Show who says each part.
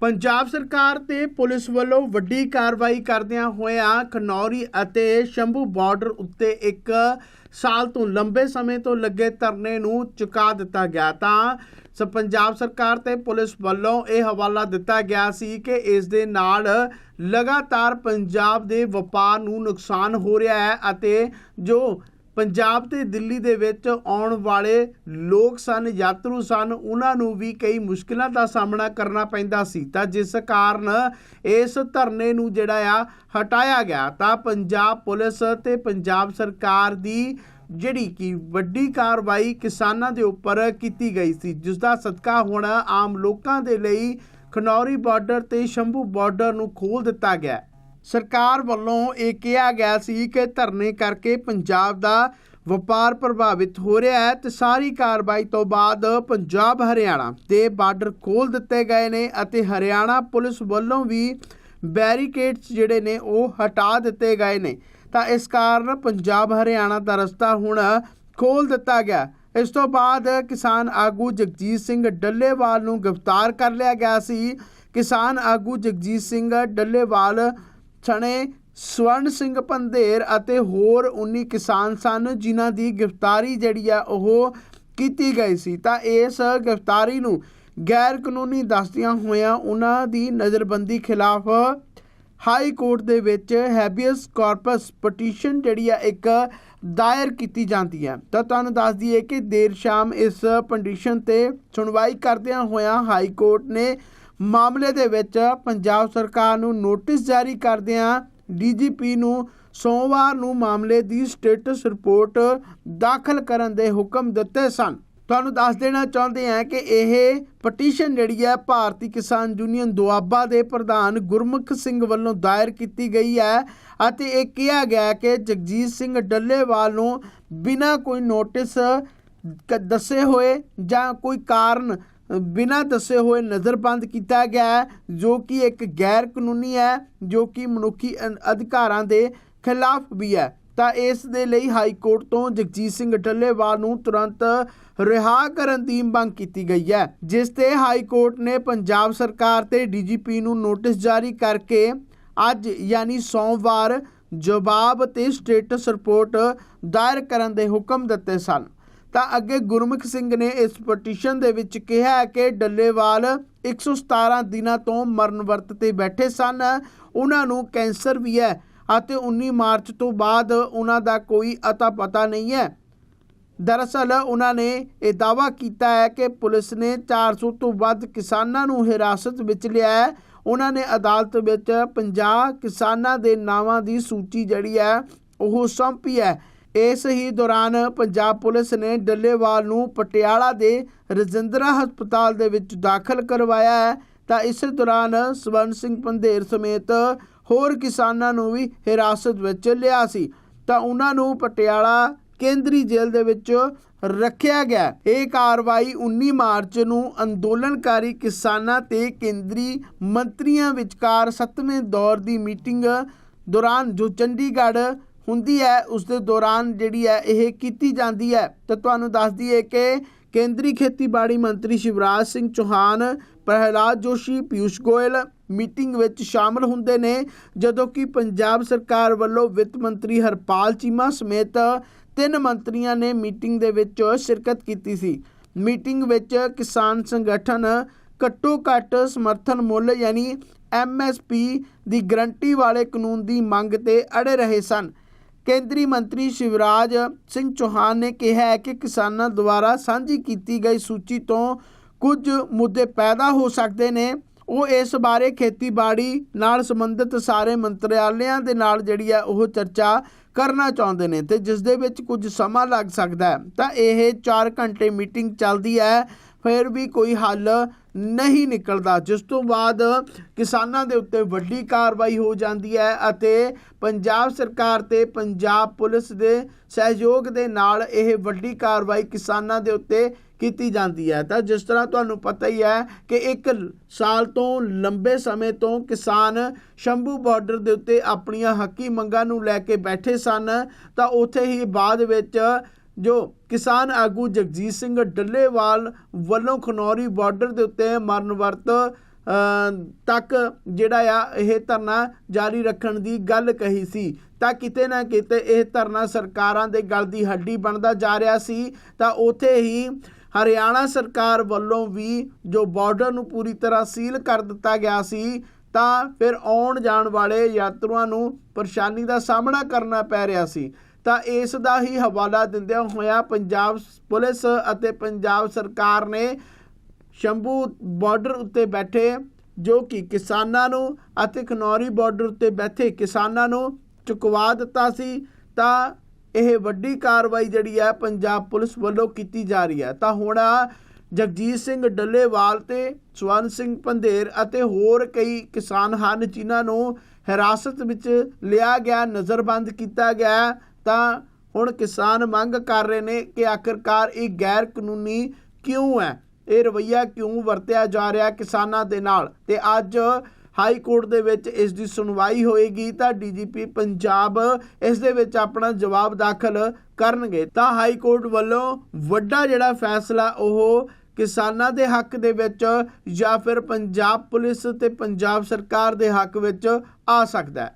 Speaker 1: ਪੰਜਾਬ ਸਰਕਾਰ ਤੇ ਪੁਲਿਸ ਵੱਲੋਂ ਵੱਡੀ ਕਾਰਵਾਈ ਕਰਦਿਆਂ ਹੋਇਆਂ ਖਨੌਰੀ ਅਤੇ ਸ਼ੰਭੂ ਬਾਰਡਰ ਉੱਤੇ ਇੱਕ ਸਾਲ ਤੋਂ ਲੰਬੇ ਸਮੇਂ ਤੋਂ ਲੱਗੇ ਧਰਨੇ ਨੂੰ ਚੁਕਾ ਦਿੱਤਾ ਗਿਆ ਤਾਂ ਸ ਪੰਜਾਬ ਸਰਕਾਰ ਤੇ ਪੁਲਿਸ ਵੱਲੋਂ ਇਹ ਹਵਾਲਾ ਦਿੱਤਾ ਗਿਆ ਸੀ ਕਿ ਇਸ ਦੇ ਨਾਲ ਲਗਾਤਾਰ ਪੰਜਾਬ ਦੇ ਵਪਾਰ ਨੂੰ ਨੁਕਸਾਨ ਹੋ ਰਿਹਾ ਹੈ ਅਤੇ ਜੋ ਪੰਜਾਬ ਤੇ ਦਿੱਲੀ ਦੇ ਵਿੱਚ ਆਉਣ ਵਾਲੇ ਲੋਕ ਸਨ, ਯਾਤਰੂ ਸਨ, ਉਹਨਾਂ ਨੂੰ ਵੀ ਕਈ ਮੁਸ਼ਕਲਾਂ ਦਾ ਸਾਹਮਣਾ ਕਰਨਾ ਪੈਂਦਾ ਸੀ। ਤਾਂ ਜਿਸ ਕਾਰਨ ਇਸ ਧਰਨੇ ਨੂੰ ਜਿਹੜਾ ਆ, ਹਟਾਇਆ ਗਿਆ। ਤਾਂ ਪੰਜਾਬ ਪੁਲਿਸ ਤੇ ਪੰਜਾਬ ਸਰਕਾਰ ਦੀ ਜਿਹੜੀ ਕਿ ਵੱਡੀ ਕਾਰਵਾਈ ਕਿਸਾਨਾਂ ਦੇ ਉੱਪਰ ਕੀਤੀ ਗਈ ਸੀ। ਜਿਸ ਦਾ ਸਦਕਾ ਹੁਣ ਆਮ ਲੋਕਾਂ ਦੇ ਲਈ ਖਨੌਰੀ ਬਾਰਡਰ ਤੇ ਸ਼ੰਭੂ ਬਾਰਡਰ ਨੂੰ ਖੋਲ ਦਿੱਤਾ ਗਿਆ। ਸਰਕਾਰ ਵੱਲੋਂ ਇਹ ਕਿਹਾ ਗਿਆ ਸੀ ਕਿ ਧਰਨੇ ਕਰਕੇ ਪੰਜਾਬ ਦਾ ਵਪਾਰ ਪ੍ਰਭਾਵਿਤ ਹੋ ਰਿਹਾ ਹੈ ਤੇ ਸਾਰੀ ਕਾਰਵਾਈ ਤੋਂ ਬਾਅਦ ਪੰਜਾਬ ਹਰਿਆਣਾ ਦੇ ਬਾਰਡਰ ਖੋਲ ਦਿੱਤੇ ਗਏ ਨੇ ਅਤੇ ਹਰਿਆਣਾ ਪੁਲਿਸ ਵੱਲੋਂ ਵੀ ਬੈਰੀਕੇਡਸ ਜਿਹੜੇ ਨੇ ਉਹ ਹਟਾ ਦਿੱਤੇ ਗਏ ਨੇ। ਤਾਂ ਇਸ ਕਾਰਨ ਪੰਜਾਬ ਹਰਿਆਣਾ ਦਾ ਰਸਤਾ ਹੁਣ ਖੋਲ ਦਿੱਤਾ ਗਿਆ। ਇਸ ਤੋਂ ਬਾਅਦ ਕਿਸਾਨ ਆਗੂ ਜਗਜੀਤ ਸਿੰਘ ਡੱਲੇਵਾਲ ਨੂੰ ਗ੍ਰਿਫਤਾਰ ਕਰ ਲਿਆ ਗਿਆ ਸੀ। ਕਿਸਾਨ ਆਗੂ ਜਗਜੀਤ ਸਿੰਘ ਡੱਲੇਵਾਲ ਛਣੇ ਸਵਰਨ ਸਿੰਘ ਪੰਧੇਰ ਅਤੇ ਹੋਰ 19 ਕਿਸਾਨ ਸਨ, ਜਿਨ੍ਹਾਂ ਦੀ ਗ੍ਰਿਫਤਾਰੀ ਜਿਹੜੀ ਆ ਉਹ ਕੀਤੀ ਗਈ ਸੀ। ਤਾਂ ਇਸ ਗ੍ਰਿਫਤਾਰੀ ਨੂੰ ਗੈਰ ਕਾਨੂੰਨੀ ਦੱਸਦਿਆਂ ਹੋਇਆਂ ਉਹਨਾਂ ਦੀ ਨਜ਼ਰਬੰਦੀ ਖਿਲਾਫ ਹਾਈ ਕੋਰਟ ਦੇ ਵਿੱਚ ਹੈਬੀਅਸ ਕਾਰਪਸ ਪਟੀਸ਼ਨ ਜਿਹੜੀ ਆ ਇੱਕ ਦਾਇਰ ਕੀਤੀ ਜਾਂਦੀ ਹੈ ਤਾਂ ਤੁਹਾਨੂੰ ਦੱਸ ਦਈਏ ਕਿ ਦੇਰ ਸ਼ਾਮ ਇਸ ਪਟੀਸ਼ਨ ਤੇ ਸੁਣਵਾਈ ਕਰਦਿਆਂ ਹੋਇਆਂ ਹਾਈ ਕੋਰਟ ਨੇ ਮਾਮਲੇ ਦੇ ਵਿੱਚ ਪੰਜਾਬ ਸਰਕਾਰ ਨੂੰ ਨੋਟਿਸ ਜਾਰੀ ਕਰਦਿਆਂ ਡੀਜੀਪੀ ਨੂੰ ਸੋਮਵਾਰ ਨੂੰ ਮਾਮਲੇ ਦੀ ਸਟੇਟਸ ਰਿਪੋਰਟ ਦਾਖਲ ਕਰਨ ਦੇ ਹੁਕਮ ਦਿੱਤੇ ਸਨ। ਤੁਹਾਨੂੰ ਦੱਸ ਦੇਣਾ ਚਾਹੁੰਦੇ ਹਾਂ ਕਿ ਇਹ ਪਟੀਸ਼ਨ ਜਿਹੜੀ ਹੈ ਭਾਰਤੀ ਕਿਸਾਨ ਯੂਨੀਅਨ ਦੁਆਬਾ ਦੇ ਪ੍ਰਧਾਨ ਗੁਰਮੁਖ ਸਿੰਘ ਵੱਲੋਂ ਦਾਇਰ ਕੀਤੀ ਗਈ ਹੈ ਅਤੇ ਇਹ ਕਿਹਾ ਗਿਆ ਕਿ ਜਗਜੀਤ ਸਿੰਘ ਡੱਲੇਵਾਲ ਨੂੰ ਬਿਨਾਂ ਕੋਈ ਨੋਟਿਸ ਦੱਸੇ ਹੋਏ ਜਾਂ ਕੋਈ ਕਾਰਨ ਬਿਨਾਂ ਦੱਸੇ ਹੋਏ ਨਜ਼ਰਬੰਦ ਕੀਤਾ ਗਿਆ ਜੋ ਕਿ ਇੱਕ ਗੈਰ ਕਾਨੂੰਨੀ ਹੈ, ਜੋ ਕਿ ਮਨੁੱਖੀ ਅ- ਅਧਿਕਾਰਾਂ ਦੇ ਖਿਲਾਫ ਵੀ ਹੈ। ਤਾਂ ਇਸ ਦੇ ਲਈ ਹਾਈ ਕੋਰਟ ਤੋਂ ਜਗਜੀਤ ਸਿੰਘ ਡੱਲੇਵਾਲ ਨੂੰ ਤੁਰੰਤ ਰਿਹਾ ਕਰਨ ਦੀ ਮੰਗ ਕੀਤੀ ਗਈ ਹੈ, ਜਿਸ ਤੇ ਹਾਈ ਕੋਰਟ ਨੇ ਪੰਜਾਬ ਸਰਕਾਰ ਤੇ ਡੀਜੀਪੀ ਨੂੰ ਨੋਟਿਸ ਜਾਰੀ ਕਰਕੇ ਅੱਜ ਯਾਨੀ ਸੋਮਵਾਰ ਜਵਾਬ ਤੇ ਸਟੇਟਸ ਰਿਪੋਰਟ ਦਾਇਰ ਕਰਨ ਦੇ ਹੁਕਮ ਦਿੱਤੇ ਸਨ। ਤਾਂ ਅੱਗੇ ਗੁਰਮੁਖ ਸਿੰਘ ਨੇ ਇਸ ਪਟੀਸ਼ਨ ਦੇ ਵਿੱਚ ਕਿਹਾ ਕਿ ਡੱਲੇਵਾਲ 117 ਦਿਨਾਂ ਤੋਂ ਮਰਨ ਵਰਤ ਤੇ ਬੈਠੇ ਸਨ। ਉਹਨਾਂ ਨੂੰ ਕੈਂਸਰ ਵੀ ਹੈ ਅਤੇ 19 ਮਾਰਚ ਤੋਂ ਬਾਅਦ ਉਹਨਾਂ ਦਾ ਕੋਈ ਅਤਾ ਪਤਾ ਨਹੀਂ ਹੈ। ਦਰਅਸਲ ਉਹਨਾਂ ਨੇ ਇਹ ਦਾਅਵਾ ਕੀਤਾ ਹੈ ਕਿ ਪੁਲਿਸ ਨੇ 400 ਤੋਂ ਵੱਧ ਕਿਸਾਨਾਂ ਨੂੰ ਹਿਰਾਸਤ ਵਿੱਚ ਲਿਆ ਹੈ। ਉਹਨਾਂ ਨੇ ਅਦਾਲਤ ਵਿੱਚ 50 ਕਿਸਾਨਾਂ ਦੇ ਨਾਵਾਂ ਦੀ ਸੂਚੀ ਜਿਹੜੀ ਹੈ ਉਹ ਸੌਂਪੀ ਹੈ। ਇਸ ਹੀ ਦੌਰਾਨ ਪੰਜਾਬ ਪੁਲਿਸ ਨੇ ਡੱਲੇਵਾਲ ਨੂੰ ਪਟਿਆਲਾ ਦੇ ਰਜਿੰਦਰਾ ਹਸਪਤਾਲ ਦੇ ਵਿੱਚ ਦਾਖਲ ਕਰਵਾਇਆ ਹੈ। ਤਾਂ ਇਸ ਦੌਰਾਨ ਸਵਰਨ ਸਿੰਘ ਪੰਧੇਰ ਸਮੇਤ ਹੋਰ ਕਿਸਾਨਾਂ ਨੂੰ ਵੀ ਹਿਰਾਸਤ ਵਿੱਚ ਲਿਆ ਸੀ। ਤਾਂ ਉਹਨਾਂ ਨੂੰ ਪਟਿਆਲਾ ਕੇਂਦਰੀ ਜੇਲ੍ਹ ਦੇ ਵਿੱਚ ਰੱਖਿਆ ਗਿਆ। ਇਹ ਕਾਰਵਾਈ 19 ਮਾਰਚ ਨੂੰ ਅੰਦੋਲਨਕਾਰੀ ਕਿਸਾਨਾਂ ਤੇ ਕੇਂਦਰੀ ਮੰਤਰੀਆਂ ਵਿਚਕਾਰ 7ਵੇਂ ਦੌਰ ਦੀ ਮੀਟਿੰਗ ਦੌਰਾਨ ਜੋ ਚੰਡੀਗੜ੍ਹ ਹੁੰਦੀ ਹੈ ਉਸ ਦੇ ਦੌਰਾਨ ਜਿਹੜੀ ਹੈ, ਇਹ ਕੀਤੀ ਜਾਂਦੀ ਹੈ। ਤਾਂ ਤੁਹਾਨੂੰ ਦੱਸ ਦਈਏ ਕਿ ਕੇਂਦਰੀ ਖੇਤੀਬਾੜੀ ਮੰਤਰੀ ਸ਼ਿਵਰਾਜ ਸਿੰਘ ਚੌਹਾਨ, ਪ੍ਰਹਿਲਾਦ ਜੋਸ਼ੀ ਪਿਊਸ਼ ਗੋਇਲ ਮੀਟਿੰਗ ਵਿੱਚ ਸ਼ਾਮਲ ਹੁੰਦੇ ਨੇ, ਜਦੋਂ ਕਿ ਪੰਜਾਬ ਸਰਕਾਰ ਵੱਲੋਂ ਵਿੱਤ ਮੰਤਰੀ ਹਰਪਾਲ ਚੀਮਾ ਸਮੇਤ ਤਿੰਨ ਮੰਤਰੀਆਂ ਨੇ ਮੀਟਿੰਗ ਦੇ ਵਿੱਚ ਸ਼ਿਰਕਤ ਕੀਤੀ ਸੀ। ਮੀਟਿੰਗ ਵਿੱਚ ਕਿਸਾਨ ਸੰਗਠਨ ਘੱਟੋ ਘੱਟ ਸਮਰਥਨ ਮੁੱਲ ਯਾਨੀ ਐਮਐਸਪੀ ਦੀ ਗਰੰਟੀ ਵਾਲੇ ਕਾਨੂੰਨ ਦੀ ਮੰਗ ਤੇ ਅੜੇ ਰਹੇ ਸਨ। ਕੇਂਦਰੀ ਮੰਤਰੀ ਸ਼ਿਵਰਾਜ ਸਿੰਘ ਚੌਹਾਨ ਨੇ ਕਿਹਾ ਹੈ ਕਿ ਕਿਸਾਨਾਂ ਦੁਆਰਾ ਸਾਂਝੀ ਕੀਤੀ ਗਈ ਸੂਚੀ ਤੋਂ ਕੁਝ ਮੁੱਦੇ ਪੈਦਾ ਹੋ ਸਕਦੇ ਨੇ। ਉਹ ਇਸ ਬਾਰੇ ਖੇਤੀਬਾੜੀ ਨਾਲ ਸੰਬੰਧਿਤ ਸਾਰੇ ਮੰਤਰਾਲਿਆਂ ਦੇ ਨਾਲ ਜਿਹੜੀ ਹੈ ਉਹ ਚਰਚਾ ਕਰਨਾ ਚਾਹੁੰਦੇ ਨੇ ਤੇ ਜਿਸ ਦੇ ਵਿੱਚ ਕੁਝ ਸਮਾਂ ਲੱਗ ਸਕਦਾ ਹੈ। ਤਾਂ ਇਹ 4 ਘੰਟੇ ਮੀਟਿੰਗ ਚੱਲਦੀ ਹੈ। ਫਿਰ ਵੀ ਕੋਈ ਹੱਲ ਨਹੀਂ ਨਿਕਲਦਾ। ਜਿਸ ਤੋਂ ਬਾਅਦ ਕਿਸਾਨਾਂ ਦੇ ਉੱਤੇ ਵੱਡੀ ਕਾਰਵਾਈ ਹੋ ਜਾਂਦੀ ਹੈ ਅਤੇ ਪੰਜਾਬ ਸਰਕਾਰ ਤੇ ਪੰਜਾਬ ਪੁਲਿਸ ਦੇ ਸਹਿਯੋਗ ਦੇ ਨਾਲ ਇਹ ਵੱਡੀ ਕਾਰਵਾਈ ਕਿਸਾਨਾਂ ਦੇ ਉੱਤੇ ਕੀਤੀ ਜਾਂਦੀ ਹੈ। ਤਾਂ ਜਿਸ ਤਰ੍ਹਾਂ ਤੁਹਾਨੂੰ ਪਤਾ ਹੀ ਹੈ ਕਿ ਇੱਕ ਸਾਲ ਤੋਂ ਲੰਬੇ ਸਮੇਂ ਤੋਂ ਕਿਸਾਨ ਸ਼ੰਭੂ ਬਾਰਡਰ ਦੇ ਉੱਤੇ ਆਪਣੀਆਂ ਹੱਕੀ ਮੰਗਾਂ ਨੂੰ ਲੈ ਕੇ ਬੈਠੇ ਸਨ। ਤਾਂ ਉੱਥੇ ਹੀ ਬਾਅਦ ਵਿੱਚ ਜੋ ਕਿਸਾਨ ਆਗੂ ਜਗਜੀਤ ਸਿੰਘ ਡੱਲੇਵਾਲ ਵੱਲੋਂ ਖਨੌਰੀ ਬਾਰਡਰ ਦੇ ਉੱਤੇ ਮਰਨ ਵਰਤ ਤੱਕ ਜਿਹੜਾ ਆ, ਇਹ ਧਰਨਾ ਜਾਰੀ ਰੱਖਣ ਦੀ ਗੱਲ ਕਹੀ ਸੀ। ਤਾਂ ਕਿਤੇ ਨਾ ਕਿਤੇ ਇਹ ਧਰਨਾ ਸਰਕਾਰਾਂ ਦੇ ਗਲ ਦੀ ਹੱਡੀ ਬਣਦਾ ਜਾ ਰਿਹਾ ਸੀ। ਤਾਂ ਉਥੇ ਹੀ ਹਰਿਆਣਾ ਸਰਕਾਰ ਵੱਲੋਂ ਵੀ ਜੋ ਬਾਰਡਰ ਨੂੰ ਪੂਰੀ ਤਰ੍ਹਾਂ ਸੀਲ ਕਰ ਦਿੱਤਾ ਗਿਆ ਸੀ, ਤਾਂ ਫਿਰ ਆਉਣ ਜਾਣ ਵਾਲੇ ਯਾਤਰੂਆਂ ਨੂੰ ਪਰੇਸ਼ਾਨੀ ਦਾ ਸਾਹਮਣਾ ਕਰਨਾ ਪੈ ਰਿਹਾ ਸੀ। ਤਾਂ ਇਸ ਦਾ ਹੀ ਹਵਾਲਾ ਦਿੰਦਿਆਂ ਹੋਇਆ ਪੰਜਾਬ ਪੁਲਿਸ ਅਤੇ ਪੰਜਾਬ ਸਰਕਾਰ ਨੇ ਸ਼ੰਭੂ ਬਾਰਡਰ ਉੱਤੇ ਬੈਠੇ, ਜੋ ਕਿ ਕਿਸਾਨਾਂ ਨੂੰ ਅਤੇ ਖਨੌਰੀ ਬਾਰਡਰ ਉੱਤੇ ਬੈਠੇ ਕਿਸਾਨਾਂ ਨੂੰ ਚੁਕਵਾ ਦਿੱਤਾ ਸੀ, ਤਾਂ ਇਹ ਵੱਡੀ ਕਾਰਵਾਈ ਜਿਹੜੀ ਹੈ ਪੰਜਾਬ ਪੁਲਿਸ ਵੱਲੋਂ ਕੀਤੀ ਜਾ ਰਹੀ ਹੈ। ਤਾਂ ਹੁਣ ਜਗਜੀਤ ਸਿੰਘ ਡੱਲੇਵਾਲ ਤੇ ਸਵਰਨ ਸਿੰਘ ਪੰਧੇਰ ਅਤੇ ਹੋਰ ਕਈ ਕਿਸਾਨ ਹਨ, ਜਿਨ੍ਹਾਂ ਨੂੰ ਹਿਰਾਸਤ ਵਿੱਚ ਲਿਆ ਗਿਆ, ਨਜ਼ਰਬੰਦ ਕੀਤਾ ਗਿਆ। ਤਾਂ ਹੁਣ ਕਿਸਾਨ ਮੰਗ ਕਰ ਰਹੇ ਨੇ ਕਿ ਆਖਰਕਾਰ ਇਹ ਗੈਰ ਕਾਨੂੰਨੀ ਕਿਉਂ ਹੈ? ਇਹ ਰਵਈਆ ਕਿਉਂ ਵਰਤਿਆ ਜਾ ਰਿਹਾ ਕਿਸਾਨਾਂ ਦੇ ਨਾਲ? ਤੇ ਅੱਜ ਹਾਈ ਕੋਰਟ ਦੇ ਵਿੱਚ ਇਸ ਦੀ ਸੁਣਵਾਈ ਹੋਏਗੀ ਤਾਂ ਡੀਜੀਪੀ ਪੰਜਾਬ ਇਸ ਦੇ ਵਿੱਚ ਆਪਣਾ ਜਵਾਬ ਦਾਖਲ ਕਰਨਗੇ। ਤਾਂ ਹਾਈ ਕੋਰਟ ਵੱਲੋਂ ਵੱਡਾ ਜਿਹੜਾ ਫੈਸਲਾ ਉਹ ਕਿਸਾਨਾਂ ਦੇ ਹੱਕ ਦੇ ਵਿੱਚ ਜਾਂ ਫਿਰ ਪੰਜਾਬ ਪੁਲਿਸ ਤੇ ਪੰਜਾਬ ਸਰਕਾਰ ਦੇ ਹੱਕ ਵਿੱਚ ਆ ਸਕਦਾ ਹੈ।